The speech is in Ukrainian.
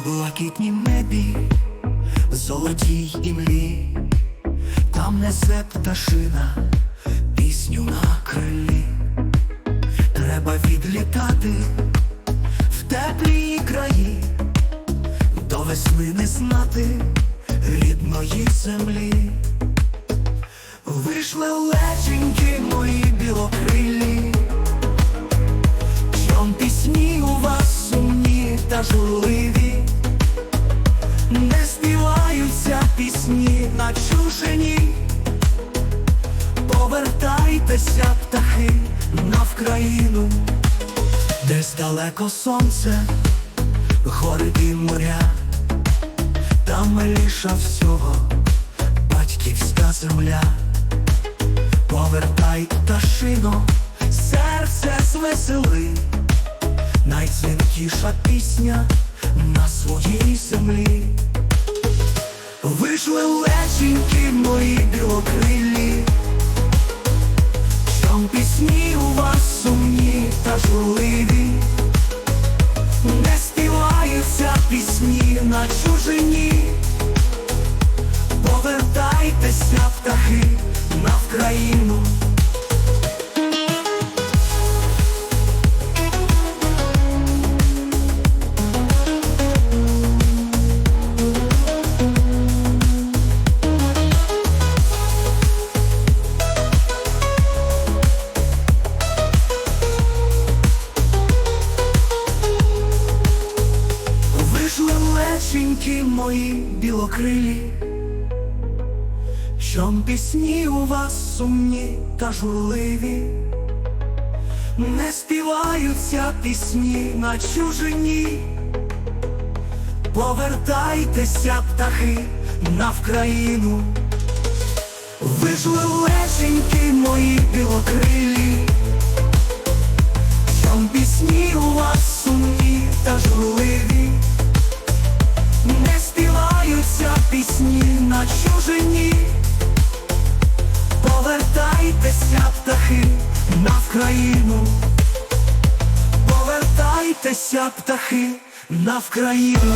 блакитнім небі, в золотій імлі, там несе пташина пісню на крилі. Треба відлітати в теплі краї, до весни не знати рідної землі. Вийшли леченьки мої білокрилі, Чом пісні у вас сумні та журливі, на чужині, повертайтеся, птахи, на Вкраїну, десь далеко сонце, гори і моря, там лиша всього батьківська земля. Повертай пташино, серце звесели, найдзвінкіша пісня на своїй землі. Вийшли мої білокрилі, там пісні у вас сумні та журливі, не співаються пісні на чужині. Леченьки мої білокрилі, Чом пісні у вас сумні та журливі, не співаються пісні на чужині, повертайтеся, птахи, на Вкраїну, вийшли леченьки мої чужині. Повертайтеся, птахи, на Вкраїну. Повертайтеся, птахи, на Вкраїну.